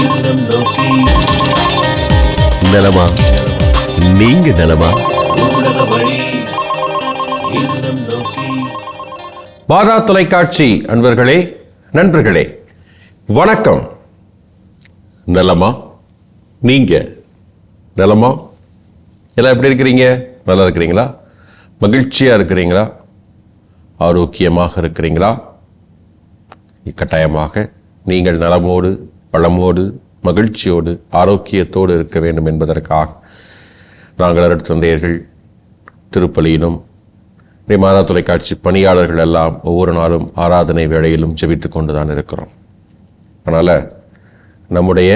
இல்லம் நோக்கி. நலமா? நீங்க நலமா? ஊடக வழி இல்லம் நோக்கி. பாரா தொலைக்காட்சி அன்பர்களே நண்பர்களே வணக்கம். நலமா? நீங்க? நலமா? எல்லாம் எப்படி இருக்கிறீங்க? நல்லா இருக்கிறீங்களா? மகிழ்ச்சியா இருக்கிறீங்களா? ஆரோக்கியமாக இருக்கிறீங்களா? கட்டாயமாக நீங்கள் நலமோடு வளமோடு மகிழ்ச்சியோடு ஆரோக்கியத்தோடு இருக்க வேண்டும் என்பதற்காக நாங்கள் அருட் தந்தையர்கள் திருப்பலியிலும் மாதா தொலைக்காட்சி பணியாளர்கள் எல்லாம் ஒவ்வொரு நாளும் ஆராதனை வேளையிலும் ஜெபித்து கொண்டு தான் இருக்கிறோம். அதனால் நம்முடைய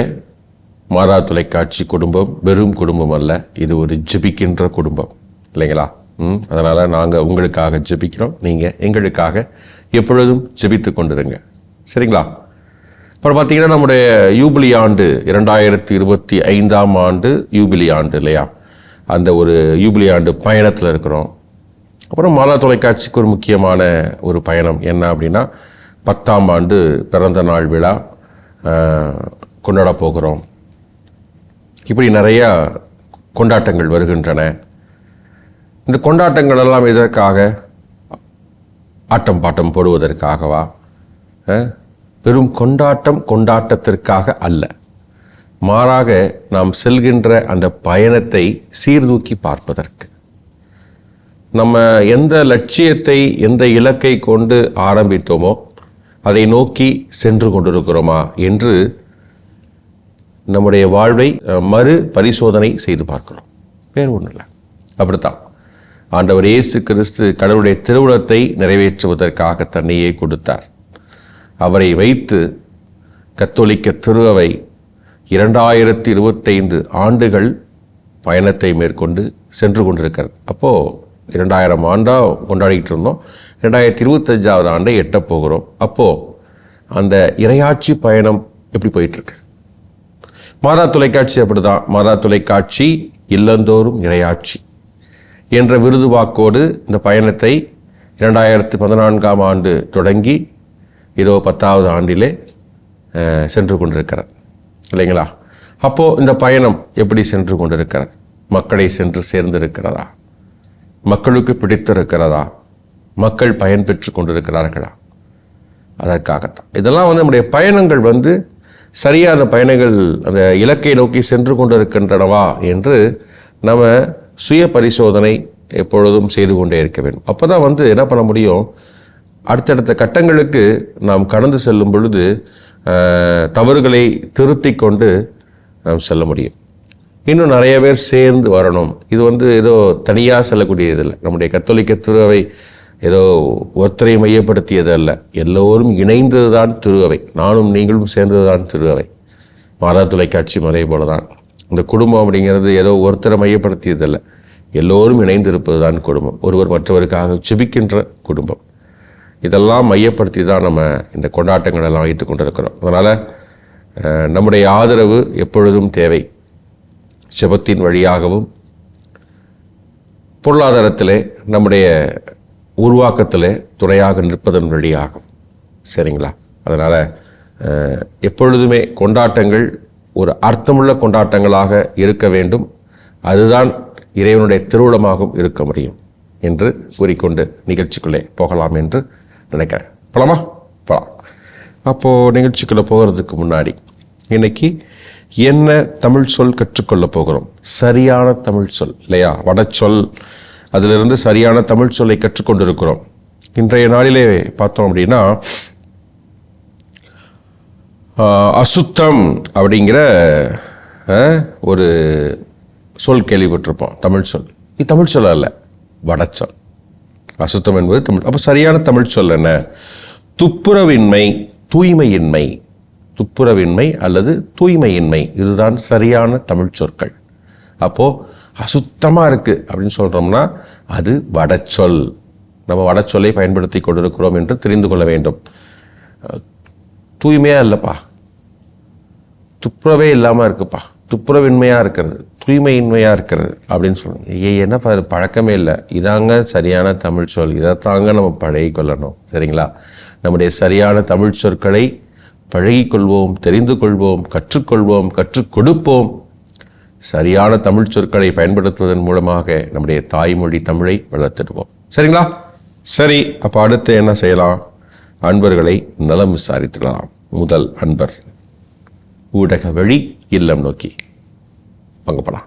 மாதா தொலைக்காட்சி குடும்பம் வெறும் குடும்பம் அல்ல இது ஒரு ஜெபிக்கின்ற குடும்பம். இல்லைங்களா? ம் அதனால் நாங்கள் உங்களுக்காக ஜெபிக்கிறோம். நீங்கள் எங்களுக்காக எப்பொழுதும் ஜெபித்து கொண்டிருங்க. சரிங்களா? அப்புறம் பார்த்தீங்கன்னா நம்முடைய யூபிலி ஆண்டு இரண்டாயிரத்தி இருபத்தி ஐந்தாம் ஆண்டு யூபிலி ஆண்டு இல்லையா? அந்த ஒரு யூபிலி ஆண்டு பயணத்தில் இருக்கிறோம். அப்புறம் மாலா தொலைக்காட்சிக்கு ஒரு முக்கியமான ஒரு பயணம் என்ன அப்படின்னா பத்தாம் ஆண்டு பிறந்த நாள் விழா கொண்டாட போகிறோம். இப்படி நிறையா கொண்டாட்டங்கள் வருகின்றன. இந்த கொண்டாட்டங்கள் எல்லாம் எதற்காக? ஆட்டம் பாட்டம் போடுவதற்காகவா? வெறும் கொண்டாட்டம் கொண்டாட்டத்திற்காக அல்ல. மாறாக நாம் செல்கின்ற அந்த பயணத்தை சீர்தூக்கி பார்ப்பதற்கு. நம்ம எந்த லட்சியத்தை எந்த இலக்கை கொண்டு ஆரம்பித்தோமோ அதை நோக்கி சென்று கொண்டிருக்கிறோமா என்று நம்முடைய வாழ்வை மறு பரிசோதனை செய்து பார்க்கிறோம். வேறு ஒன்றும் இல்லை. அப்படித்தான். ஆண்டவர் இயேசு கிறிஸ்து கடவுளுடைய திருவுளத்தை நிறைவேற்றுவதற்காக தன்னையே கொடுத்தார். அவரை வைத்து கத்தோலிக்க திருவை இரண்டாயிரத்தி இருபத்தைந்து ஆண்டுகள் பயணத்தை மேற்கொண்டு சென்று கொண்டிருக்கிறது. அப்போது இரண்டாயிரம் ஆண்டாக கொண்டாடிக்கிட்டு இருந்தோம். ரெண்டாயிரத்தி இருபத்தஞ்சாவது ஆண்டை எட்டப்போகிறோம் அப்போது அந்த இரையாட்சி பயணம் எப்படி போயிட்டுருக்கு? மாதா தொலைக்காட்சி அப்படிதான் மாதா தொலைக்காட்சி இல்லந்தோறும் இரையாட்சி என்ற விருது வாக்கோடு இந்த பயணத்தை இரண்டாயிரத்து பதினான்காம் ஆண்டு தொடங்கி இதோ பத்தாவது ஆண்டிலே சென்று கொண்டிருக்கிறது இல்லைங்களா? அப்போது இந்த பயணம் எப்படி சென்று கொண்டிருக்கிறது? மக்களை சென்று சேர்ந்திருக்கிறதா? மக்களுக்கு பிடித்திருக்கிறதா? மக்கள் பயன் பெற்று கொண்டிருக்கிறார்களா? அதற்காகத்தான். இதெல்லாம் வந்து நம்முடைய பயணங்கள் வந்து சரியான பயணங்கள் அந்த இலக்கை நோக்கி சென்று கொண்டிருக்கின்றனவா என்று நம்ம சுய பரிசோதனை எப்பொழுதும் செய்து கொண்டே இருக்க வேண்டும். அப்போ தான் வந்து என்ன பண்ண முடியும்? அடுத்தடுத்த கட்டங்களுக்கு நாம் கடந்து செல்லும் பொழுது தவறுகளை திருத்தி கொண்டு நாம் செல்ல முடியும். இன்னும் நிறைய பேர் சேர்ந்து வரணும். இது வந்து ஏதோ தனியாக செல்லக்கூடியது இல்லை. நம்முடைய கத்தோலிக்க திருவை ஏதோ ஒருத்தரை மையப்படுத்தியது அல்ல எல்லோரும் இணைந்தது தான் திருவை. நானும் நீங்களும் சேர்ந்தது தான் திருவை. மாதா தொலைக்காட்சி முறை போல தான் இந்த குடும்பம் அப்படிங்கிறது ஏதோ ஒருத்தரை மையப்படுத்தியதல்ல. எல்லோரும் இணைந்திருப்பது தான் குடும்பம். ஒருவர் மற்றவருக்காக செபிக்கின்ற குடும்பம். இதெல்லாம் மையப்படுத்தி தான் நம்ம இந்த கொண்டாட்டங்கள் எல்லாம் வைத்து கொண்டிருக்கிறோம். அதனால் நம்முடைய ஆதரவு எப்பொழுதும் தேவை. செபத்தின் வழியாகவும் பொருளாதாரத்திலே நம்முடைய உருவாக்கத்திலே துணையாக நிற்பதன் வழியாகும் சரிங்களா? அதனால் எப்பொழுதுமே கொண்டாட்டங்கள் ஒரு அர்த்தமுள்ள கொண்டாட்டங்களாக இருக்க வேண்டும். அதுதான் இறைவனுடைய திருவுளமாகவும் இருக்க முடியும் என்று கூறிக்கொண்டு நிகழ்ச்சிக்குள்ளே போகலாம் என்று நினைக்கிறேன். போலாமா? போகலாம் அப்போது நிகழ்ச்சிக்குள்ளே போகிறதுக்கு முன்னாடி இன்றைக்கி என்ன தமிழ் சொல் கற்றுக்கொள்ள போகிறோம்? சரியான தமிழ் சொல் இல்லையா? வடச்சொல். அதிலிருந்து சரியான தமிழ் சொல்லை கற்றுக்கொண்டிருக்கிறோம். இன்றைய நாளிலே பார்த்தோம் அப்படின்னா அசுத்தம் அப்படிங்கிற ஒரு சொல் கேள்விப்பட்டிருப்போம். தமிழ் சொல். இது தமிழ் சொல் அல்ல வடச்சொல். அசுத்தம் என்பது தமிழ். அப்போ சரியான தமிழ் சொல் என்ன? துப்புரவின்மை தூய்மையின்மை. துப்புரவின்மை அல்லது தூய்மையின்மை. இதுதான் சரியான தமிழ் சொற்கள். அப்போது அசுத்தமாக இருக்குது அப்படின்னு சொல்கிறோம்னா அது வடச்சொல் நம்ம வடச்சொல்லை பயன்படுத்தி கொண்டிருக்கிறோம் என்று தெரிந்து கொள்ள வேண்டும். தூய்மையாக இல்லைப்பா. துப்புரவே இல்லாமல் இருக்குப்பா. துப்புரவின்மையாக இருக்கிறது தூய்மையின்மையாக இருக்கிறது அப்படின்னு சொல்லணும் ஏ என்ன பழக்கமே இல்லை. இதாங்க சரியான தமிழ் சொல். இதைத்தாங்க நம்ம பழகி கொள்ளணும். சரிங்களா? நம்முடைய சரியான தமிழ் சொற்களை பழகிக்கொள்வோம் தெரிந்து கொள்வோம் கற்றுக்கொள்வோம் கற்றுக் கொடுப்போம். சரியான தமிழ் சொற்களை பயன்படுத்துவதன் மூலமாக நம்முடைய தாய்மொழி தமிழை வளர்த்திடுவோம். சரிங்களா? சரி அப்போ அடுத்து என்ன செய்யலாம்? அன்பர்களை நலம் விசாரித்துக்கலாம். முதல் அன்பர். ஊடக வழி இல்லம் நோக்கி பங்கப்படலாம்.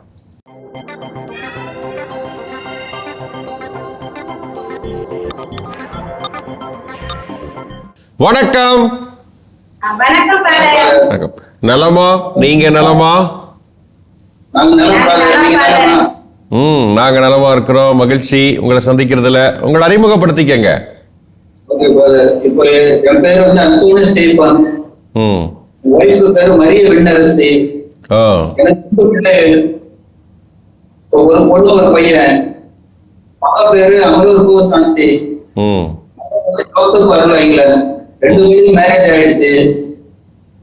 வணக்கம். வணக்கம் நலமா? நீங்க நலமா? ம் நாங்க நலமா இருக்கிறோம். மகிழ்ச்சி. உங்களை சந்திக்கிறதுல உங்களை அறிமுகப்படுத்திக்கங்க. ஓகே பிரதர் இப்போ என் பேர் வந்து அந்தோனி ஸ்டீஃபன். ம். ஒய்ஃபு பேர் மரிய விண்ணரசி. எனக்கு ஒரு பொண்ணு ஒரு பையன். மக பேரு அமலூர்பு சாந்தி. ஜோசப் அருளாயில ரெண்டு பேரும் மேரேஜ் ஆயிடுச்சு.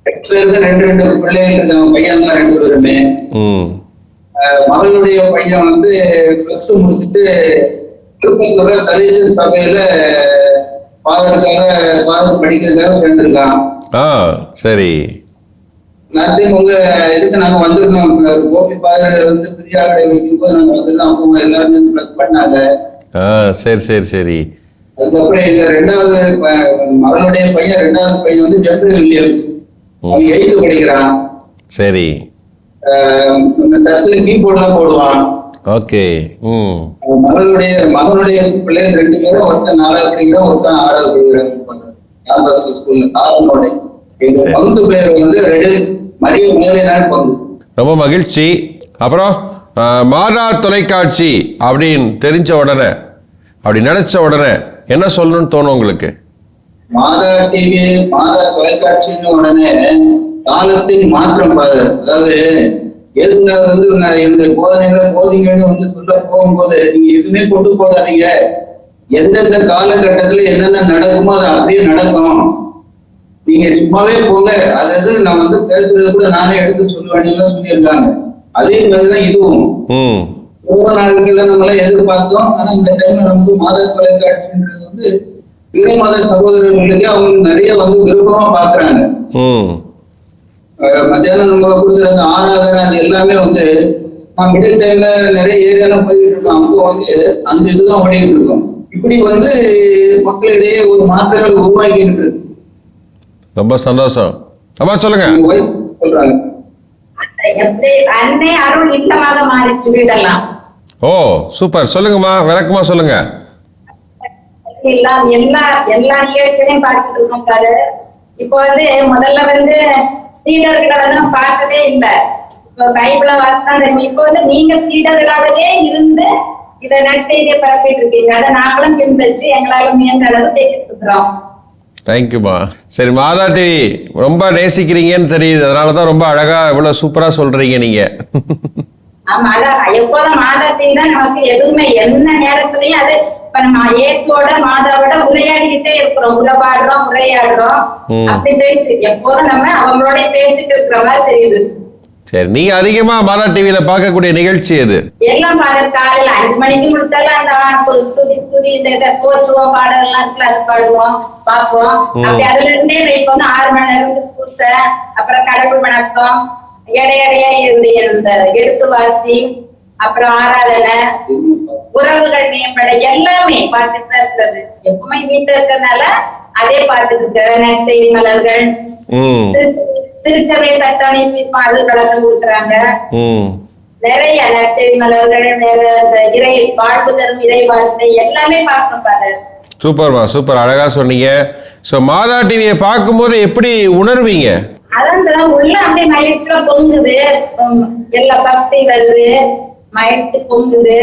ரெண்டு பேருக்கு ரெண்டு ரெண்டு பிள்ளைகள் இருக்காங்க. பையன் தான் ரெண்டு பேருமே. மகளுடைய பையன் வந்து பிளஸ் டூ முடிச்சுட்டு திருப்பத்தூர்ல சதீசன் சபையில ஃபாதருக்காக ஃபாதர் படிக்கிறதுக்காக சேர்ந்திருக்கான். ஆ சரி. டைம் உங்க இதுக்கு நாங்க வந்திருந்தோம் கோபி ஃபாதர் வந்து பிரியாவிட வைக்கும் போது நாங்க வந்திருந்தோம் அப்போ எல்லாரும் பிளஸ் பண்ணாங்க ஆ சரி சரி சரி. அதுக்கப்புறம் எங்க ரெண்டாவது மகளுடைய பையன் ரெண்டாவது பையன் வந்து ஜென்ரல் வில்லியம்ஸ் அவன் எயித்து படிக்கிறான். சரி. சர்ச்சில் கீபோர்ட்லாம் போடுவான். ஓகே ம். மகளுடைய மகனுடைய பிள்ளைகள் ரெண்டு பேரும் ஒருத்தன் நாலாவது படிக்கிறான் ஒருத்தன் ஆறாவது படிக்கிறான். ஸ்கூல்ல எங்க சரி. பங்கு பேர் வந்து ரெடில்ஸ் மரிய பங்கு. ரொம்ப மகிழ்ச்சி. அப்புறம் மாதா தொலைக்காட்சி அப்படின்னு தெரிஞ்ச உடனே அப்படி நினைச்ச உடனே என்ன சொல்லணும்னு தோணும் உங்களுக்கு? மாதா டிவி மாதா தொலைக்காட்சின்னு உடனே காலத்தின் மாற்றம் அதாவது இயேசுநாதர் வந்து என்னுடைய போதனைகளை போதிங்கன்னு வந்து சொல்ல போகும்போது நீங்க எதுவுமே கொண்டு போகாதீங்க. எந்தெந்த காலகட்டத்துல என்னென்ன நடக்குமோ அது அப்படியே நடக்கும். நீங்க சும்மாவே போங்க. அதாவது நான் வந்து பேசுறது கூட நானே எடுத்து சொல்லுவேன். சொல்லியிருக்காங்க. அதே மாதிரிதான் இதுவும். ரொம்ப நாட்கள்ல நம்மள எதிர்பார்த்தோம். ஆனா இந்த டைம்ல நமக்கு மாத தொலைக்காட்சின்றது வந்து பிற மத சகோதரர்களுக்கு அவங்க நிறைய வந்து விருப்பமா பாக்குறாங்க மத்தியானம் நம்ம கொடுக்குற அந்த ஆராதனை அது எல்லாமே வந்து நான் மிடில் டைம்ல நிறைய ஏரியால போயிட்டு இருக்கோம். அப்போ வந்து அந்த இதுதான் ஓடிட்டு இருக்கோம். இப்படி வந்து மக்களிடையே ஒரு மாற்றங்கள் இருக்கு ரொம்ப சந்தோஷம். அம்மா சொல்லுங்க. சொல்றாங்க. அன்னை அருள் இல்லமாக மாறிச்சு வீடெல்லாம். ஓ சூப்பர். சொல்லுங்கம்மா விளக்கமா சொல்லுங்க. எல்லாம் எல்லா எல்லா நிகழ்ச்சிகளையும் பார்த்துட்டு இருக்கோம் பாரு இப்போ வந்து முதல்ல வந்து சீடர்களை வந்து நம்ம பார்த்ததே இல்ல. இப்போ பைபிள வாசிதான் தெரியும். இப்போ வந்து நீங்க சீடர்களாகவே இருந்து இதை நற்செய்தியை பரப்பிட்டு இருக்கீங்க. அதை நாங்களும் பின்பற்றி எங்களால முயன்ற அளவு செய்துட்டு இருக்கிறோம் தேங்க்யூம்மா சரி மாதா டிவி ரொம்ப நேசிக்கிறீங்கன்னு தெரியுது. அதனால தான் ரொம்ப அழகா இவ்வளவு சூப்பரா சொல்றீங்க நீங்க. ஆமா அதான். எப்போதும் மாதத்தையும் தான் நமக்கு எதுவுமே எந்த நேரத்துலயும் அது இப்ப நம்ம இயேசுவோட மாதாவோட உரையாடிக்கிட்டே இருக்கிறோம். உறவாடுறோம் உரையாடுறோம். அப்படி தெரியுது எப்போதும் நம்ம அவங்களோட பேசிட்டு இருக்கிற மாதிரி தெரியுது. சரி நீங்க அதிகமா மாதா டிவியில பார்க்கக்கூடிய நிகழ்ச்சி எது? எல்லாம் காலையில அஞ்சு மணிக்கு முடிச்சாலும் அந்த துதி துதி இந்த போற்றுவோம் பாடலாம் இருக்குல்ல அது பாடுவோம் பார்ப்போம். அப்படி அதுல இருந்தே இப்ப வந்து ஆறு மணி நேரம் பூசை அப்புறம் கடவுள் வணக்கம் இடையிடையே இருந்து இந்த எழுத்து வாசி அப்புறம் ஆராதனை உறவுகள் மேம்பட எல்லாமே பார்த்துட்டு தான் இருக்கிறது. எப்பவுமே வீட்டுல இருக்கிறதுனால அதே பார்த்துட்டு இருக்கிற நற்செய்தி மலர்கள் திருச்சபை சட்ட நிச்சயமா அது கலந்து கொடுக்குறாங்க. நிறைய நற்செய்தி மலர்கள் இறை வாழ்வு தரும் இறை வார்த்தை எல்லாமே பார்க்கணும் பாரு. சூப்பர்மா சூப்பர் அழகா சொன்னீங்க. ஸோ மாதா டிவியை பார்க்கும்போது எப்படி உணர்வீங்க? அதான் சில உள்ள அப்படியே மகிழ்ச்சியா பொங்குது. எல்லா பக்தி வருது மகிழ்ச்சி பொங்குது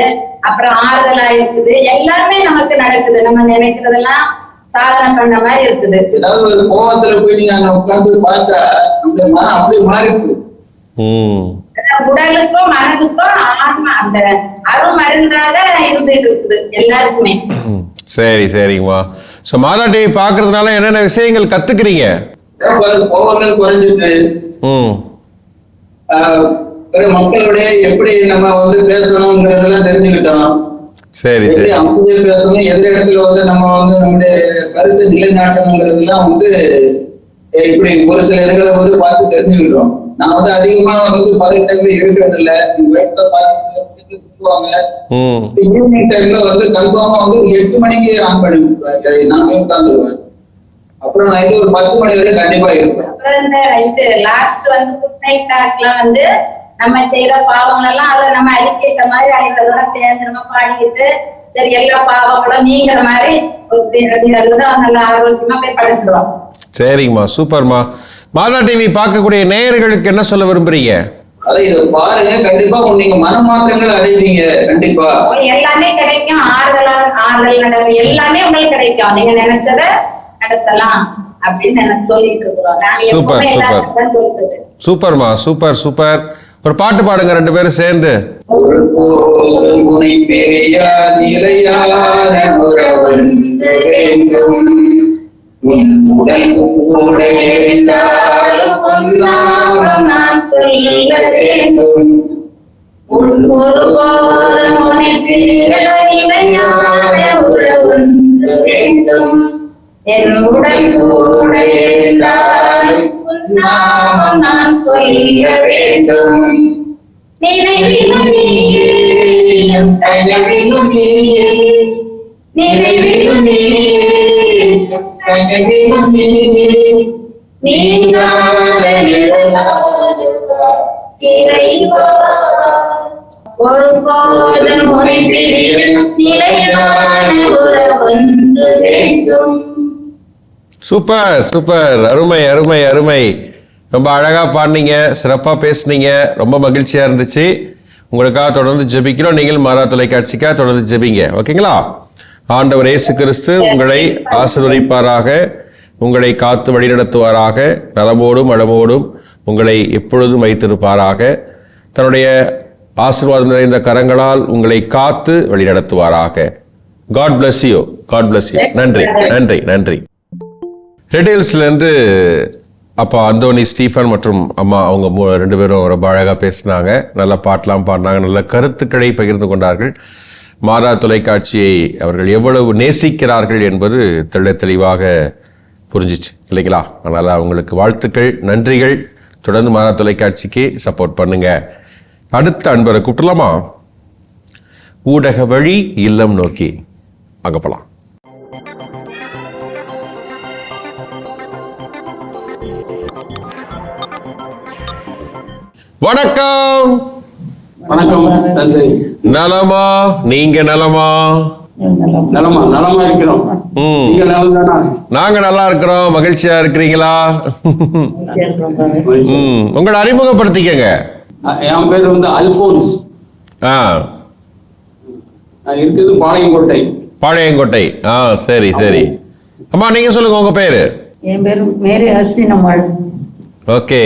அப்புறம் ஆறுதலா இருக்குது. எல்லாமே நமக்கு நடக்குது. நம்ம நினைக்கிறதெல்லாம் சாதனை பண்ண மாதிரி இருக்குது. ஏதாவது ஒரு கோவத்துல போய் நீங்க அங்க உட்கார்ந்து பார்த்தா நம்முடைய மனம் அப்படியே மாறி போகுது ம் உடலுக்கும் மனதுக்கும் ஆன்மா அந்த அருமருந்தாக இருந்துட்டு இருக்குது எல்லாருக்குமே. சரி சரிங்கம்மா. ஸோ மாதா டிவி பார்க்கறதுனால என்னென்ன விஷயங்கள் கத்துக்கிறீங்க? கோபங்கள் குறைஞ்சிட்டு மக்களுடைய எப்படி நம்ம வந்து பேசணுங்கிறதெல்லாம் தெரிஞ்சுக்கிட்டோம். சரி சரி. பேசணும் எந்த இடத்துல வந்து நம்ம வந்து நம்முடைய கருத்து நிலைநாட்டணுங்கிறதெல்லாம் வந்து இப்படி ஒரு சில இதுகளை வந்து பார்த்து தெரிஞ்சுக்கிட்டோம். நான் வந்து அதிகமா வந்து பதட்டங்கள் இருக்கிறது இல்ல வீட்டுல பார்த்து ஈவினிங் டைம்ல வந்து கன்ஃபார்மா வந்து எட்டு மணிக்கு ஆன் பண்ணி விட்டுருவேன் நான் உட்காந்துருவேன். அப்புறம் நைட்டு ஒரு பத்து மணி வரை கண்டிப்பா இருப்பேன். அப்புறம் இந்த லாஸ்ட் வந்து குட் நைட் டாக்லாம் வந்து நம்ம செய்யற பாவங்கள் எல்லாம் அதை நம்ம அறிக்கைட்ட மாதிரி ஐம்பதோட சேர்ந்து நம்ம பாடிக்கிட்டு சரி எல்லா பாவங்களும் நீங்கிற மாதிரி ஒரு ரெண்டு அதுதான் நல்லா ஆரோக்கியமா போய் படுத்துருவோம் சரிங்கம்மா சூப்பர்மா. மாதா டிவி பார்க்கக்கூடிய நேயர்களுக்கு என்ன சொல்ல விரும்புறீங்க? அதை இதை பாருங்க கண்டிப்பா நீங்க மனமாற்றங்கள் அடைவீங்க கண்டிப்பா. எல்லாமே கிடைக்கும். ஆறுதலா ஆறுதல் நடக்கும் எல்லாமே உங்களுக்கு கிடைக்கும். நீங்க நினைச்சத நடத்தலாம் அப்படின்னு சொல்லிட்டு இருக்கிறோம். தான் சொல்றது. சூப்பர்மா சூப்பர் சூப்பர். ஒரு பாட்டு பாடுங்க ரெண்டு பேரும் சேர்ந்து. ஒரு போதும் உனை பெரியா நிலையான வேண்டும். உன் உடல் கூட எரிந்தாலும் நாமம் நான் சொல்ல வேண்டும். நீயே நீயே நீயே நீயே நீங்காத நிலையான உறவொன்று வேண்டும் சூப்பர் சூப்பர். அருமை அருமை அருமை. ரொம்ப அழகாக பாடினீங்க சிறப்பாக பேசுனீங்க. ரொம்ப மகிழ்ச்சியாக இருந்துச்சு. உங்களுக்காக தொடர்ந்து ஜெபிக்கிறோம். நீங்கள் மாறா தொலைக்காட்சிக்காக தொடர்ந்து ஜெபிங்க. ஓகேங்களா? ஆண்டவர் இயேசு கிறிஸ்து உங்களை ஆசிர்வதிப்பாராக. உங்களை காத்து வழிநடத்துவாராக. நலமோடும் வளமோடும் உங்களை எப்பொழுதும் வைத்திருப்பாராக. தன்னுடைய ஆசீர்வாதம் நிறைந்த கரங்களால் உங்களை காத்து வழிநடத்துவாராக. God bless you God bless you நன்றி நன்றி நன்றி. ரெட் ஹில்ஸ்லேருந்து அப்பா அந்தோனி ஸ்டீஃபன் மற்றும் அம்மா அவங்க ரெண்டு பேரும் ரொம்ப அழகாக பேசினாங்க. நல்ல பாட்டெலாம் பாடினாங்க. நல்ல கருத்துக்களை பகிர்ந்து கொண்டார்கள். மாறா தொலைக்காட்சியை அவர்கள் எவ்வளவு நேசிக்கிறார்கள் என்பது தெள்ள தெளிவாக புரிஞ்சிச்சு. இல்லைங்களா? அதனால் அவங்களுக்கு வாழ்த்துக்கள் நன்றிகள். தொடர்ந்து மாறா தொலைக்காட்சிக்கு சப்போர்ட் பண்ணுங்க. அடுத்த அன்பரை கூப்பிடலாமா? ஊடக வழி இல்லம் நோக்கி. அங்கே போகலாம் வணக்கம். வணக்கம் தந்தை. நலமா? நீங்க நலமா? நலமா நலமா இருக்கிறோம். ம். நீங்க நலம் நாங்க நல்லா இருக்கிறோம். மகிழ்ச்சியா இருக்கிறீங்களா? ம். உங்களை அறிமுகப்படுத்திக்கங்க. என் பேர் வந்து அல்போன்ஸ். ஆ. நான் இருக்குது பாளையங்கோட்டை. பாளையங்கோட்டை. ஆ சரி சரி. அம்மா நீங்க சொல்லுங்க உங்க பேரு. என் பேர் மேரி அஸ்டின் அம்மாள் ஓகே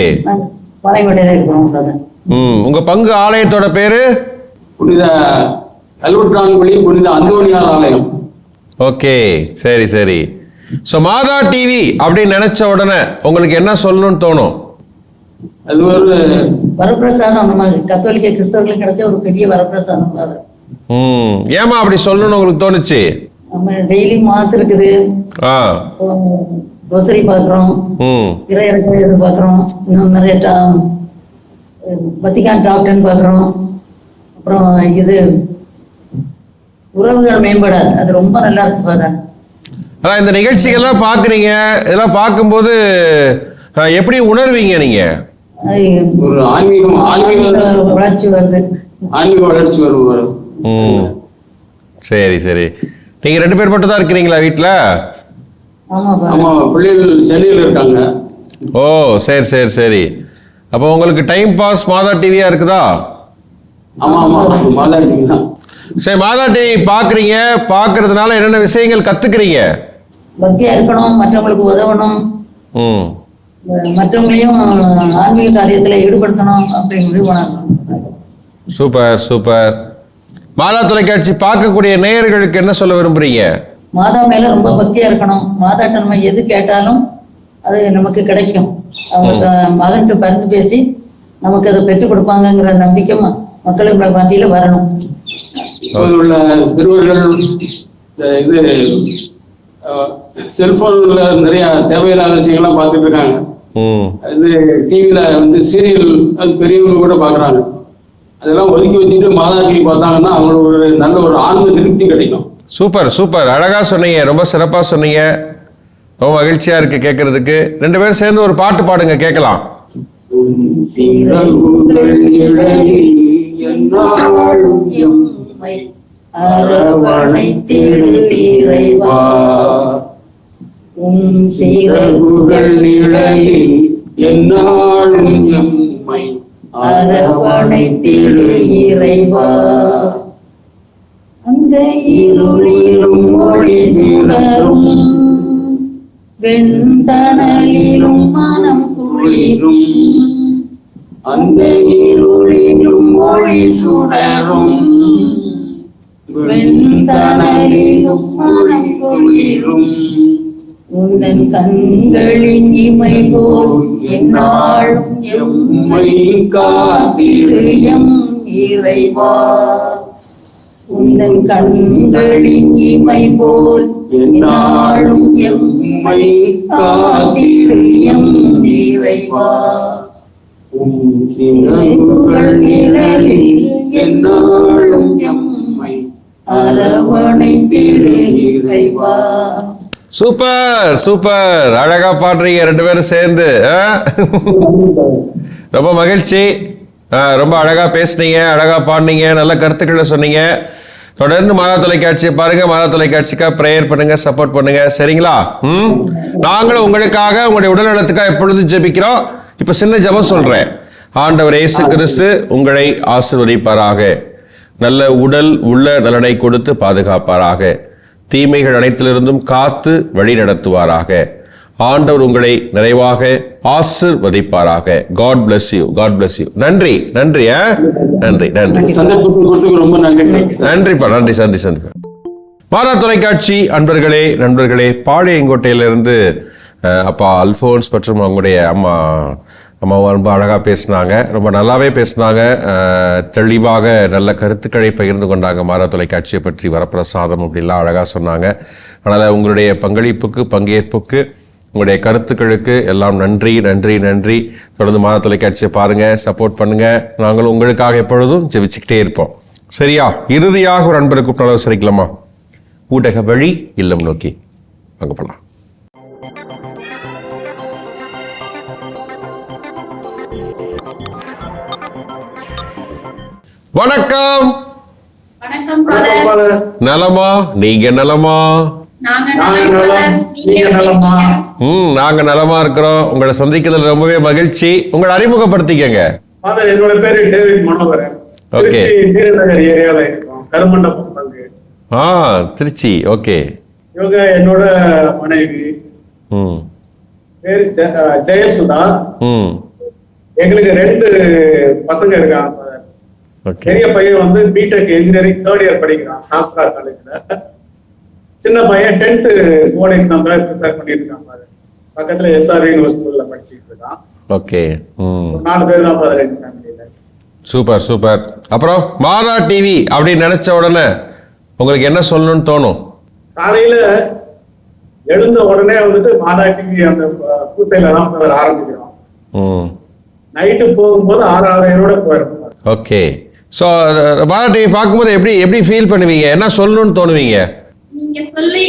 பாளையங்கோட்டையில இருக்கிறோம் சார் ம் உங்க பங்கு ஆலயத்தோட பேரு? புனித கல்வெட்டாங்குழி புனித அந்தோனியார் ஆலயம். ஓகே சரி சரி. ஸோ மாதா டிவி அப்படின்னு நினைச்ச உடனே உங்களுக்கு என்ன சொல்லணும்னு தோணும்? அது ஒரு வரப்பிரசாதம் நம்ம கத்தோலிக்க கிறிஸ்தவர்களுக்கு கிடைச்ச ஒரு பெரிய வரப்பிரசாதம் சார் ம் ஏமா அப்படி சொல்லணும்னு உங்களுக்கு தோணுச்சு? நம்ம டெய்லி மாசு இருக்குது. ஆ. ரோசரி பார்க்குறோம் ம். இறையிறக்கம் பார்க்குறோம் இன்னும் நிறைய டா- வத்திக்கான் டாப் டென் பார்க்குறோம் அப்புறம் இது உறவுகள் மேம்பட அது ரொம்ப நல்லா இருக்கு ஃபாதர் ஆனால் இந்த நிகழ்ச்சிகள்லாம் பார்க்குறீங்க இதெல்லாம் பார்க்கும்போது எப்படி உணர்வீங்க நீங்க? ஒரு ஆன்மீகம் ஆன்மீக வளர்ச்சி வருது. ஆன்மீக வளர்ச்சி வரும் சரி சரி. நீங்க ரெண்டு பேர் மட்டும் தான் இருக்கிறீங்களா வீட்டில் ஆமா பிள்ளைகள் சென்னையில் இருக்காங்க. ஓ சரி சரி சரி. அப்போ உங்களுக்கு டைம் பாஸ் மாதா டிவியா இருக்குதா? ஆமா ஆமா மாதா தான். சரி மாதா டிவி பார்க்குறீங்க பார்க்கறதுனால என்னென்ன விஷயங்கள் கத்துக்கிறீங்க? பக்தியா இருக்கணும் மற்றவங்களுக்கு உதவணும். மற்றவங்களையும் ஆன்மீக காரியத்துல ஈடுபடுத்தணும் பண்ணணும் சூப்பர் சூப்பர். மாதா தொலைக்காட்சி பார்க்கக்கூடிய நேயர்களுக்கு என்ன சொல்ல விரும்புறீங்க? மாதா மேல ரொம்ப பக்தியா இருக்கணும். மாதாட்ட நம்ம எது கேட்டாலும் அது நமக்கு கிடைக்கும். அவங்க மகன்கிட்ட பரிந்து பேசி நமக்கு அதை பெற்றுக் கொடுப்பாங்கங்கிற நம்பிக்கை மக்களுக்கு மத்தியில வரணும். உள்ள சிறுவர்கள் இந்த இது செல்போன்ல நிறைய தேவையில்லாத விஷயங்கள்லாம் பார்த்துட்டு இருக்காங்க. இது டிவியில வந்து சீரியல் அது பெரியவங்க கூட பார்க்குறாங்க. அதெல்லாம் ஒதுக்கி வச்சுட்டு மாதா டிவி பார்த்தாங்கன்னா அவங்களுக்கு ஒரு நல்ல ஒரு ஆன்ம திருப்தி கிடைக்கும். Super super. அழகாக சொன்னீங்க ரொம்ப சிறப்பாக சொன்னீங்க. ரொம்ப மகிழ்ச்சியாக இருக்கு கேட்கறதுக்கு ரெண்டு பேரும் சேர்ந்து ஒரு பாட்டு பாடுங்க கேட்கலாம் உன் இறைவா உம் சிறகுகள் நிழலில் எந்நாளும் எம்மை அரவணைத்திடு இறைவா. இந்த இருளிலும் ஒளி சுடரும். வெண்தணலிலும் மனம் குளிரும். அந்த இருளிலும் ஒளி சுடரும். வெண்தணலிலும் மனம் குளிரும். உன்னன் கண்களின் இமை போல் என்னாலும் எம்மை காத்திரு எம் இறைவா. உந்தன் கண்களின் இமை போல் என்னாலும் எம்மை காத்திடு எம் இறைவா. உம் சிறகுகள் நிழலில் எந்நாளும் எம்மை அரவணைத்திடு இறைவா. Super super. அழகா பாடுறீங்க ரெண்டு பேரும் சேர்ந்து? ரொம்ப மகிழ்ச்சி. ரொம்ப அழகாக பேசுனீங்க அழகாக பாடினீங்க நல்ல கருத்துக்களை சொன்னீங்க. தொடர்ந்து மாதா தொலைக்காட்சியை பாருங்க மாதா தொலைக்காட்சிக்காக ப்ரேயர் பண்ணுங்க சப்போர்ட் பண்ணுங்க. சரிங்களா? ம்? நாங்களும் உங்களுக்காக உங்களுடைய உடல் நலத்துக்காக எப்பொழுது ஜெபிக்கிறோம்? இப்போ சின்ன ஜெபம் சொல்கிறேன் ஆண்டவர் இயேசு கிறிஸ்து உங்களை ஆசிர்வதிப்பாராக. நல்ல உடல் உள்ள நலனை கொடுத்து பாதுகாப்பாராக. தீமைகள் அனைத்திலிருந்தும் காத்து வழி நடத்துவாராக ஆண்டவர் உங்களை நிறைவாக ஆசிர்வதிப்பாராக. God bless you God bless you நன்றி நன்றி? நன்றி நன்றி. நன்றி. நன்றிப்பா நன்றி சந்தி சந்தி. மாதா தொலைக்காட்சி அன்பர்களே நண்பர்களே பாளையங்கோட்டையிலிருந்து அப்பா அல்போன்ஸ் மற்றும் அவங்களுடைய அம்மா அம்மா ரொம்ப அழகாக பேசினாங்க. ரொம்ப நல்லாவே பேசினாங்க. தெளிவாக நல்ல கருத்துக்களை பகிர்ந்து கொண்டாங்க. மாதா தொலைக்காட்சியை பற்றி வரப்பிரசாதம் அப்படிலாம் அழகாக சொன்னாங்க. அதனால் உங்களுடைய பங்களிப்புக்கு பங்கேற்புக்கு உங்களுடைய கருத்துக்களுக்கு எல்லாம் நன்றி நன்றி நன்றி. தொடர்ந்து மாத தொலைக்காட்சியை பாருங்க சப்போர்ட் பண்ணுங்க. நாங்களும் உங்களுக்காக எப்பொழுதும் ஜெபிச்சுக்கிட்டே இருப்போம். சரியா? இறுதியாக ஒரு அன்பரை கூப்பிட்டு சரிக்கலாமா? ஊடக வழி இல்லம் நோக்கி. வாங்க போலாம். வணக்கம். நலமா? நீங்க நலமா? நாங்க நாங்க நலம் இருக்கிறோம். உங்களை சந்திக்கிறதுல ரொம்பவே மகிழ்ச்சி. உங்களை அறிமுகப்படுத்திக்கங்க. என்னோட பேரு டேவிட் மனோகரன். Okay. திருச்சி தீரநகர் ஏரியால இருக்கோம். கருமண்டபம் பங்கு. ஆ திருச்சி. ஓகே. இவங்க என்னோட மனைவி. ம். பேரு ஜெயசுதா. ம். எங்களுக்கு ரெண்டு பசங்க இருக்காங்க ஓகே. பெரிய பையன் வந்து பிடெக் இன்ஜினியரிங் தேர்ட் இயர் படிக்கிறான் சாஸ்திரா காலேஜ்ல சின்ன பையன் டென்த் போர்டு எக்ஸாம்க்காக ப்ரிப்பேர் பண்ணிட்டு இருக்கான் ஃபாதர் பக்கத்துல எஸ்ஆர் யூனிவர்சிட்டியில படிச்சுட்டு இருக்கான். ஓகே. நாலு பேர் தான் எங்க ஃபேமிலியில சூப்பர் சூப்பர். அப்புறம் மாதா டிவி அப்படின்னு நினைச்ச உடனே உங்களுக்கு என்ன சொல்லணும்னு தோணும்? காலையில எழுந்த உடனே வந்துட்டு மாதா டிவி அந்த பூசையில தான் ஃபாதர் ஆரம்பிக்கிறோம். ம். நைட்டு போகும்போது ஆறாயிரோட போயிருப்போம் ஓகே. ஸோ மாதா டிவி பார்க்கும்போது எப்படி எப்படி ஃபீல் பண்ணுவீங்க? என்ன சொல்லணும்னு தோணுவீங்க? நீங்க சொல்லி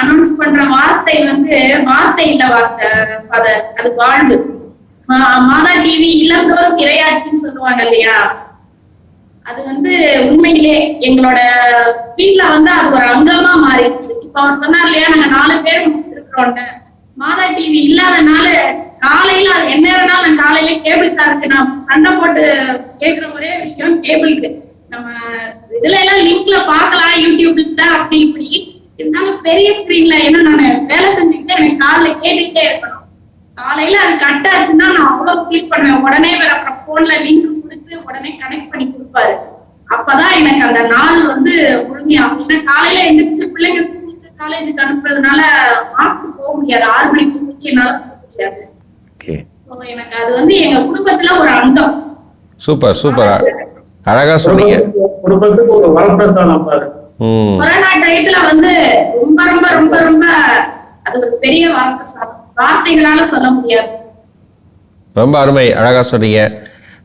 அனௌன்ஸ் பண்ற வார்த்தை வந்து வார்த்தை இல்ல வார்த்தை ஃபாதர் அது வாழ்வு. மா- மாதா டிவி இழந்தோரும் இரையாட்சின்னு சொல்லுவாங்க இல்லையா? அது வந்து உண்மையிலே எங்களோட வீட்ல வந்து அது ஒரு அங்கமா மாறிடுச்சு. இப்ப அவன் சொன்னார் இல்லையா நாங்க நாலு பேர் இருக்கிறோம்னு மாதா டிவி இல்லாதனால காலையில அது எந்நேரம்னாலும் நான் காலையில கேபிள்காருக்கு நான் சண்டை போட்டு கேக்குற ஒரே விஷயம் கேபிளுக்கு நம்ம இதுல எல்லாம் லிங்க்ல பார்க்கலாம் யூடியூப்ல அப்படி இப்படி. இருந்தாலும் பெரிய ஸ்கிரீன்ல ஏன்னா நான் வேலை செஞ்சுக்கிட்டே எனக்கு காதுல கேட்டுக்கிட்டே இருக்கணும். காலையில அது கட் ஆச்சுன்னா நான் அவ்வளவு ஃபீல் பண்ணுவேன். உடனே வேற அப்புறம் போன்ல லிங்க் கொடுத்து உடனே கனெக்ட் பண்ணி கொடுப்பாரு. அப்பதான் எனக்கு அந்த நாள் வந்து முழுமையாகும் ஏன்னா காலையில எந்திரிச்சு பிள்ளைங்க ஸ்கூலுக்கு காலேஜுக்கு அனுப்புறதுனால மாஸ்க் போக முடியாது. ஆறு மணிக்கு சுற்றி என்னால போக முடியாது. எனக்கு அது வந்து எங்க குடும்பத்துல ஒரு அங்கம். சூப்பர் சூப்பர் அழகா சொன்னீங்க. குடும்பத்துக்கு ஒரு வரப்பிரசாதம் பாரு. ம் கொரோனா டயத்துல வந்து ரொம்ப ரொம்ப ரொம்ப ரொம்ப அது ஒரு பெரிய வார்த்தை வார்த்தைகளால சொல்ல முடியாது. ரொம்ப அருமை அழகா சொன்னீங்க.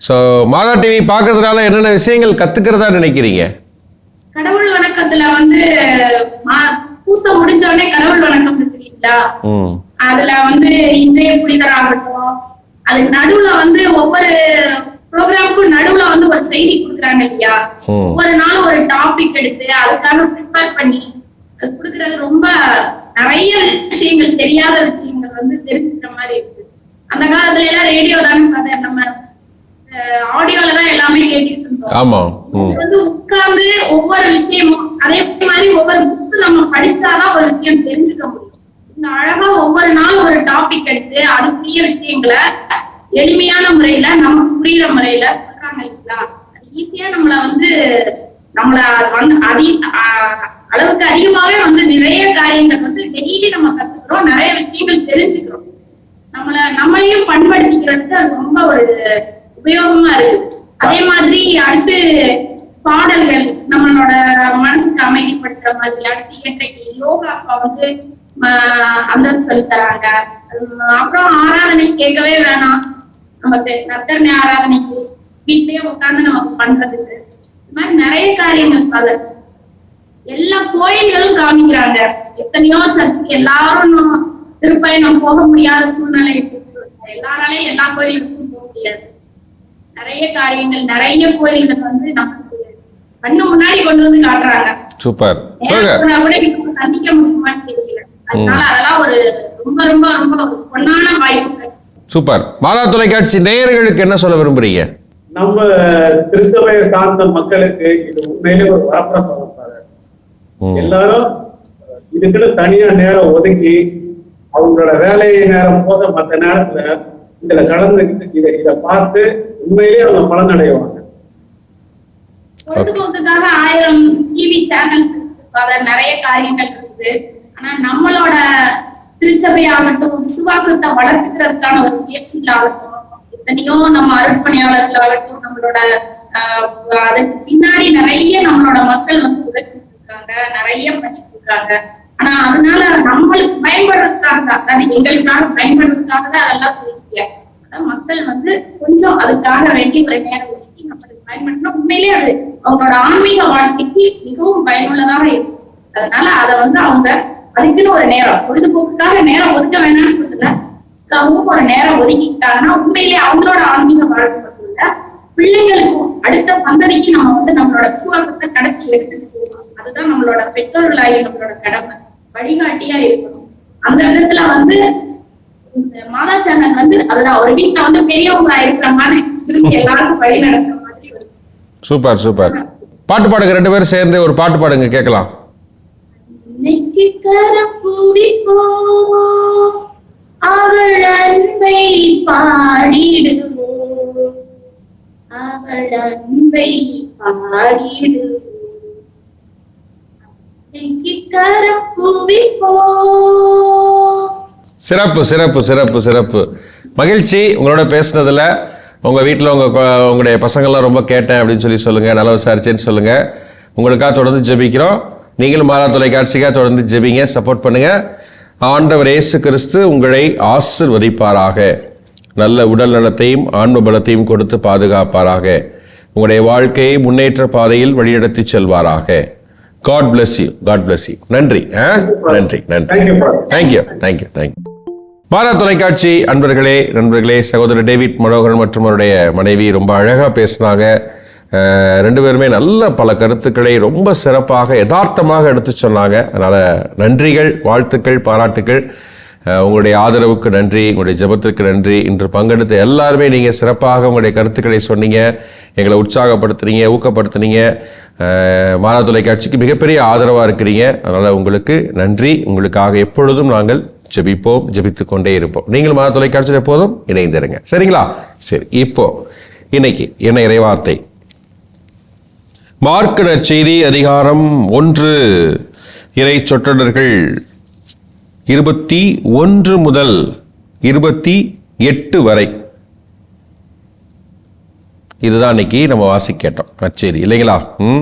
ஸோ மாதா டிவி பார்க்கறதுனால என்னென்ன விஷயங்கள் கத்துக்கிறதா நினைக்கிறீங்க? கடவுள் வணக்கத்துல வந்து பூசை முடிஞ்ச உடனே கடவுள் வணக்கம் இருக்கு இல்லைங்களா? அதுல வந்து இன்றைய புனிதர் ஆகட்டும் அதுக்கு நடுவுல வந்து ஒவ்வொரு ப்ரோக்ராமுக்கும் நடுவுல வந்து ஒரு செய்தி கொடுக்குறாங்க இல்லையா. ஒவ்வொரு நாளும் ஒரு டாபிக் எடுத்து அதுக்காக ப்ரிப்பேர் பண்ணி அது கொடுக்கறது ரொம்ப நிறைய விஷயங்கள் தெரியாத விஷயங்கள் வந்து தெரிஞ்சுக்கிற மாதிரி இருக்கு. அந்த காலத்துல எல்லாம் ரேடியோ தானே நம்ம ஆடியோல தான் எல்லாமே கேட்டுட்டு இருந்தோம். வந்து உட்கார்ந்து ஒவ்வொரு விஷயமும் அதே மாதிரி ஒவ்வொரு புக் நம்ம படிச்சாதான் ஒரு விஷயம் தெரிஞ்சுக்க முடியும். இந்த அழகா ஒவ்வொரு நாளும் ஒரு டாபிக் எடுத்து அதுக்குரிய விஷயங்களை எளிமையான முறையில நமக்கு புரியுற முறையில சொல்றாங்க இல்லைங்களா? அது ஈஸியா நம்மள வந்து நம்மள வந்து அதி அளவுக்கு அதிகமாவே வந்து நிறைய காரியங்கள் வந்து டெய்லி நம்ம கத்துக்கிறோம். நிறைய விஷயங்கள் தெரிஞ்சுக்கிறோம். நம்மள நம்மளையும் பண்படுத்திக்கிறதுக்கு அது ரொம்ப ஒரு உபயோகமா இருக்கு அதே மாதிரி அடுத்து பாடல்கள் நம்மளோட மனசுக்கு அமைதிப்படுத்துற மாதிரி அடுத்து இன்றைக்கு யோகா அப்பா வந்து ஆஹ் அந்த சொல்லி தராங்க. அப்புறம் ஆராதனை கேட்கவே வேணாம். நமக்கு நற்கரணை ஆராதனைக்கு வீட்லயே உட்கார்ந்து நமக்கு பண்றதுக்கு. இந்த மாதிரி நிறைய காரியங்கள் ஃபாதர் எல்லா கோயில்களும் காமிக்கிறாங்க. எத்தனையோ சர்ச்சுக்கு எல்லாரும் திருப்பயணம் போக முடியாத சூழ்நிலை. எல்லாராலையும் எல்லா கோயிலுக்கும் போக முடியாது. நிறைய காரியங்கள் நிறைய கோயில்கள் வந்து நமக்கு கண்ணு முன்னாடி கொண்டு வந்து காட்டுறாங்க. சூப்பர். சந்திக்க முடியுமான்னு தெரியல. அதனால அதெல்லாம் ஒரு ரொம்ப ரொம்ப ரொம்ப பொன்னான வாய்ப்புகள். சூப்பர். மாதா தொலைக்காட்சி நேயர்களுக்கு என்ன சொல்ல விரும்புறீங்க? நம்ம திருச்சபையை சார்ந்த மக்களுக்கு இது உண்மையிலே ஒரு வரப்பிரசாதம். எல்லாரும் இதுக்குன்னு தனியா நேரம் ஒதுக்கி அவங்களோட வேலை நேரம் போக மத்த நேரத்துல இதுல கலந்துக்கிட்டு இதை இதை பார்த்து உண்மையிலேயே அவங்க பலனடைவாங்க. பொழுதுபோக்குக்காக ஆயிரம் டிவி சேனல்ஸ் நிறைய காரியங்கள் இருக்குது ஆனா நம்மளோட திருச்சபை ஆகட்டும் விசுவாசத்தை வளர்த்துக்கிறதுக்கான ஒரு முயற்சிகளாகட்டும் எத்தனையோ நம்ம அருட்பணியாளர்களாகட்டும் நம்மளோட ஆஹ், அதுக்கு பின்னாடி நிறைய நம்மளோட மக்கள் வந்து உழைச்சிட்டு இருக்காங்க நிறைய பண்ணிட்டு இருக்காங்க. ஆனா அதனால நம்மளுக்கு பயன்படுறதுக்காக தான் அதாவது எங்களுக்காக பயன்படுறதுக்காக தான் அதெல்லாம் செய்ய மக்கள் வந்து கொஞ்சம் அதுக்காக வேண்டி ஒரு நேரம் ஒதுக்கி நம்மளுக்கு பயன்படுத்தினா உண்மையிலேயே அது அவங்களோட ஆன்மீக வாழ்க்கைக்கு மிகவும் பயனுள்ளதாக இருக்கும். அதனால அதை வந்து அவங்க அதுக்குன்னு ஒரு நேரம். பொழுதுபோக்குக்காக நேரம் ஒதுக்க வேணாம்னு சொல்லல அதுக்காகவும் ஒரு நேரம் ஒதுக்கிக்கிட்டாங்கன்னா உண்மையிலேயே அவங்களோட ஆன்மீக வாழ்க்கை மட்டும் பிள்ளைங்களுக்கும் அடுத்த சந்ததிக்கு நம்ம வந்து நம்மளோட விசுவாசத்தை கடத்தி எடுத்துட்டு போகணும். அதுதான் நம்மளோட பெற்றோர்களாகி நம்மளோட கடமை. வழிகாட்டியா இருக்கணும். அந்த விதத்துல வந்து இந்த மாதா சேனல் வந்து அதுதான் ஒரு வீட்டுல வந்து பெரியவங்களா இருக்கிற மாதிரி இருந்து எல்லாருக்கும் வழி நடத்துற மாதிரி சூப்பர் சூப்பர். பாட்டு பாடுங்க ரெண்டு பேரும் சேர்ந்து ஒரு பாட்டு பாடுங்க கேட்கலாம். இன்னைக்கு கரம் குடிப்போ அவள் அன்பை பாடிடுவோம். அவள் அன்பை பாடிடுவோம். கரம் சிறப்பு சிறப்பு சிறப்பு சிறப்பு. மகிழ்ச்சி உங்களோட பேசுனதுல. உங்க வீட்டில் உங்க உங்களுடைய பசங்கள்லாம் ரொம்ப கேட்டேன் அப்படின்னு சொல்லி சொல்லுங்க. நல்லா விசாரிச்சேன்னு சொல்லுங்க. உங்களுக்காக தொடர்ந்து ஜெபிக்கிறோம். நீங்களும் மாறா தொலைக்காட்சிக்காக தொடர்ந்து ஜெபிங்க சப்போர்ட் பண்ணுங்க. ஆண்டவர் இயேசு கிறிஸ்து உங்களை ஆசிர்வதிப்பாராக. நல்ல உடல் நலத்தையும் ஆன்ம பலத்தையும் கொடுத்து பாதுகாப்பாராக. உங்களுடைய வாழ்க்கையை முன்னேற்ற பாதையில் வழிநடத்தி செல்வாராக. God bless you God bless you நன்றி. ஆ? நன்றி நன்றி. தேங்க்யூ தேங்க்யூ தேங்க்யூ பாரத் தொலைக்காட்சி அன்பர்களே நண்பர்களே சகோதரர் டேவிட் மனோகரன் மற்றும் அவருடைய மனைவி ரொம்ப அழகாக பேசினாங்க. ரெண்டு பேருமே நல்ல பல கருத்துக்களை ரொம்ப சிறப்பாக யதார்த்தமாக எடுத்து சொன்னாங்க. அதனால் நன்றிகள் வாழ்த்துக்கள் பாராட்டுக்கள். உங்களுடைய ஆதரவுக்கு நன்றி உங்களுடைய ஜபத்திற்கு நன்றி. இன்று பங்கெடுத்த எல்லாருமே நீங்கள் சிறப்பாக உங்களுடைய கருத்துக்களை சொன்னீங்க. எங்களை உற்சாகப்படுத்துனீங்க ஊக்கப்படுத்துனீங்க. மாணவ தொலைக்காட்சிக்கு மிகப்பெரிய ஆதரவாக இருக்கிறீங்க. அதனால் உங்களுக்கு நன்றி. உங்களுக்காக எப்பொழுதும் நாங்கள் ஜெபிப்போம் ஜபித்து கொண்டே இருப்போம். நீங்கள் மாணவ தொலைக்காட்சியில் எப்போதும் இணைந்திருங்க. சரிங்களா? சரி இப்போ இன்னைக்கு என்ன இறைவார்த்தை? மார்க் செய்தி அதிகாரம் ஒன்று. இறை சொற்றொடர்கள் இருபத்தி ஒன்று முதல் இருபத்தி எட்டு வரை. இதுதான் இன்னைக்கு நம்ம வாசி கேட்டோம் நச்சேரி இல்லைங்களா? ம்?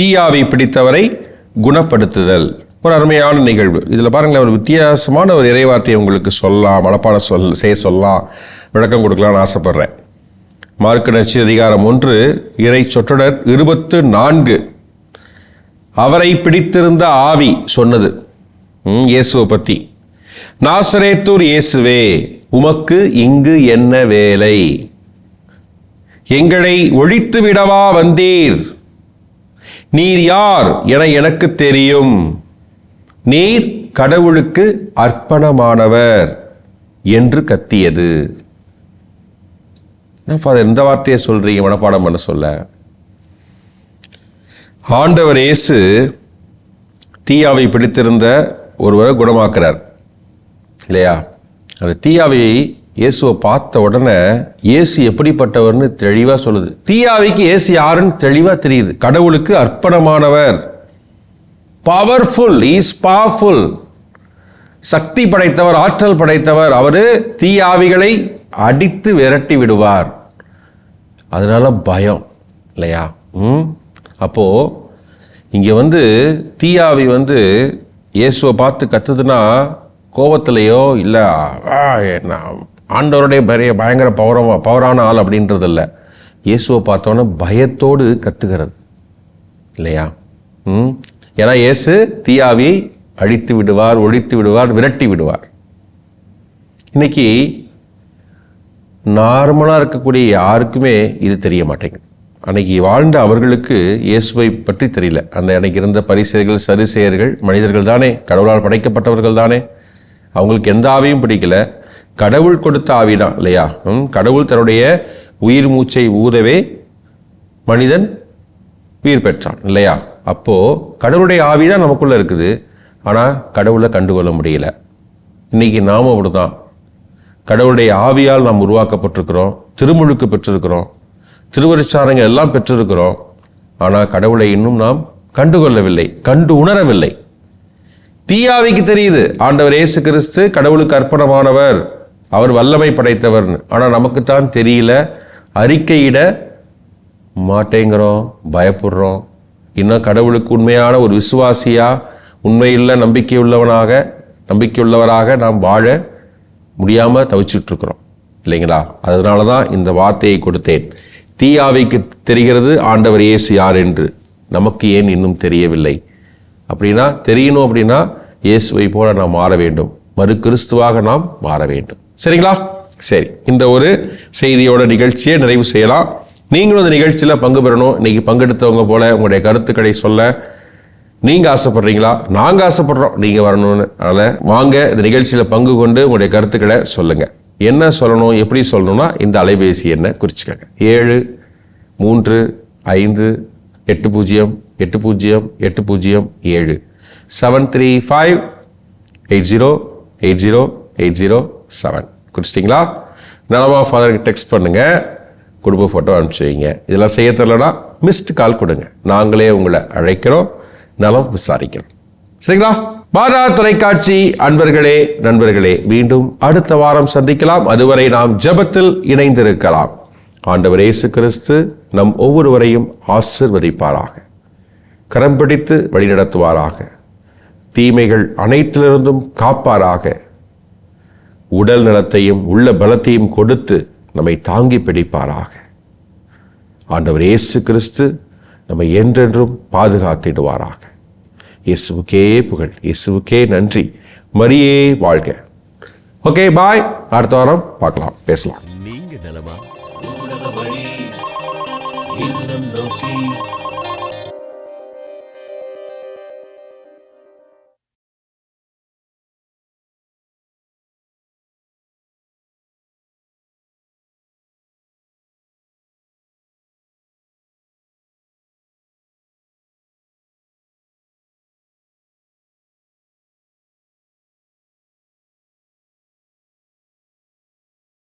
தீயாவை பிடித்தவரை குணப்படுத்துதல். ஒரு அருமையான நிகழ்வு. இதில் பாருங்களேன் ஒரு வித்தியாசமான ஒரு இறைவார்த்தையை உங்களுக்கு சொல்லலாம் மனப்பாடம் சொல் செய்ய சொல்லலாம். விளக்கம் கொடுக்கலாம்னு ஆசைப்பட்றேன். மார்க்கு நச்சு அதிகாரம் ஒன்று இறை சொற்றொடர் இருபத்து நான்கு. அவரை பிடித்திருந்த ஆவி சொன்னது. இயேசுவை பற்றி நாசரேத்தூர் இயேசுவே உமக்கு இங்கு என்ன வேலை? எங்களை ஒழித்து விடவா வந்தீர்? நீர் யார் என எனக்கு தெரியும். நீர் கடவுளுக்கு அர்ப்பணமானவர் என்று கத்தியது. என்ன ஃபாதர் இந்த வார்த்தையை சொல்கிறீங்க மனப்பாடம் பண்ண சொல்ல? ஆண்டவர் இயேசு தீயாவை பிடித்திருந்த ஒருவரை குணமாக்குறார். இல்லையா? அந்த தீயாவை இயேசுவை பார்த்த உடனே இயேசு எப்படிப்பட்டவர்னு தெளிவாக சொல்லுது. தீயாவைக்கு இயேசு யாருன்னு தெளிவாக தெரியுது. கடவுளுக்கு அர்ப்பணமானவர். பவர்ஃபுல் இஸ் பவர்ஃபுல் சக்தி படைத்தவர் ஆற்றல் படைத்தவர். அவர் தீயாவிகளை அடித்து விரட்டி விடுவார். அதனால பயம் இல்லையா? ம்? அப்போது இங்கே வந்து தீயாவி வந்து இயேசுவை பார்த்து கத்துதுன்னா கோபத்திலையோ இல்லை ஆண்டவருடைய பெரிய பயங்கர பவரமா பவரான ஆள் அப்படின்றது இல்லை. இயேசுவை பார்த்தோன்னே பயத்தோடு கற்றுக்கிறது இல்லையா? ம்? ஏன்னா இயேசு தீயாவி அழித்து விடுவார் ஒழித்து விடுவார் விரட்டி விடுவார். இன்னைக்கு நார்மலாக இருக்கக்கூடிய யாருக்குமே இது தெரிய மாட்டேங்குது. அன்னைக்கு வாழ்ந்த அவர்களுக்கு இயேசுவை பற்றி தெரியல. அந்த அன்னைக்கு இருந்த பரிசெயர்கள் சரிசெயர்கள் மனிதர்கள் தானே கடவுளால் படைக்கப்பட்டவர்கள் தானே. அவங்களுக்கு எந்த ஆவியும் பிடிக்கல. கடவுள் கொடுத்த ஆவி தான் இல்லையா? ம், கடவுள் தன்னுடைய உயிர் மூச்சை ஊதவே மனிதன் உயிர் பெற்றான் இல்லையா? அப்போது கடவுளுடைய ஆவி தான் நமக்குள்ளே இருக்குது. ஆனால் கடவுளை கண்டுகொள்ள முடியல. இன்னைக்கு நாம அப்படிதான். கடவுளுடைய ஆவியால் நாம் உருவாக்கப்பட்டிருக்கிறோம் திருமுழுக்கு பெற்றிருக்கிறோம் திருவருச்சாரங்கள் எல்லாம் பெற்றிருக்கிறோம். ஆனால் கடவுளை இன்னும் நாம் கண்டுகொள்ளவில்லை கண்டு உணரவில்லை. தீயாவிக்கு தெரியுது ஆண்டவர் இயேசு கிறிஸ்து கடவுளுக்கு அர்ப்பணமானவர் அவர் வல்லமை படைத்தவர்னு ஆனால் நமக்குத்தான் தெரியல அறிக்கையிட மாட்டேங்கிறோம் பயப்படுறோம். இன்னும் கடவுளுக்கு உண்மையான ஒரு விசுவாசியாக உண்மையுள்ள நம்பிக்கையுள்ளவனாக நம்பிக்கையுள்ளவராக நாம் வாழ முடியாமல் தவிச்சிட்ருக்குறோம். இல்லைங்களா? அதனால தான் இந்த வார்த்தையை கொடுத்தேன். தீயாவைக்கு தெரிகிறது ஆண்டவர் இயேசு யார் என்று. நமக்கு ஏன் இன்னும் தெரியவில்லை? அப்படின்னா தெரியணும் அப்படின்னா இயேசுவை போல நாம் மாற வேண்டும். மறு கிறிஸ்துவாக நாம் மாற வேண்டும். சரிங்களா? சரி இந்த ஒரு செய்தியோட நிகழ்ச்சியை நிறைவு செய்யலாம். நீங்களும் இந்த நிகழ்ச்சியில் பங்கு பெறணும். இன்னைக்கு பங்கெடுத்தவங்க போல உங்களுடைய கருத்துக்களை சொல்ல நீங்க ஆசைப்படுறீங்களா? நாங்க ஆசைப்படுறோம். நீங்க வரணும்னு. அதனால வாங்க இந்த நிகழ்ச்சியில பங்கு கொண்டு உங்களுடைய கருத்துக்களை சொல்லுங்க. என்ன சொல்லணும் எப்படி சொல்லணும்னா இந்த அலைபேசி என்ன குறிச்சுக்கங்க. ஏழு மூன்று ஐந்து எட்டு பூஜ்ஜியம் எட்டு பூஜ்ஜியம் எட்டு பூஜ்ஜியம் ஏழு. Seven three five eight zero eight zero eight zero seven குறிச்சிட்டிங்களா? நலமா ஃபாதருக்கு டெக்ஸ்ட் பண்ணுங்கள் குடும்ப ஃபோட்டோ அனுப்பிச்சு வைங்க. இதெல்லாம் செய்ய தெரியலனா மிஸ்டு கால் கொடுங்க. நாங்களே உங்களை அழைக்கிறோம். நலம் விசாரிக்கிறோம் சரிங்களா? பாரா தொலைக்காட்சி. அன்பர்களே நண்பர்களே மீண்டும் அடுத்த வாரம் சந்திக்கலாம். அதுவரை நாம் ஜெபத்தில் இணைந்திருக்கலாம். ஆண்டவர் இயேசு கிறிஸ்து நம் ஒவ்வொருவரையும் ஆசிர்வதிப்பாராக. கரம் பிடித்து வழிநடத்துவாராக. தீமைகள் அனைத்திலிருந்தும் காப்பாராக. உடல் நலத்தையும் உள்ள பலத்தையும் கொடுத்து நம்மை தாங்கி பிடிப்பாராக. ஆண்டவர் இயேசு கிறிஸ்து நம்மை என்றென்றும் பாதுகாத்திடுவாராக. இயேசுவுக்கே புகழ் இயேசுவுக்கே நன்றி. மரியே வாழ்க. ஓகே பாய் அடுத்த வாரம் பார்க்கலாம். பேசலாம். நீங்க நலமா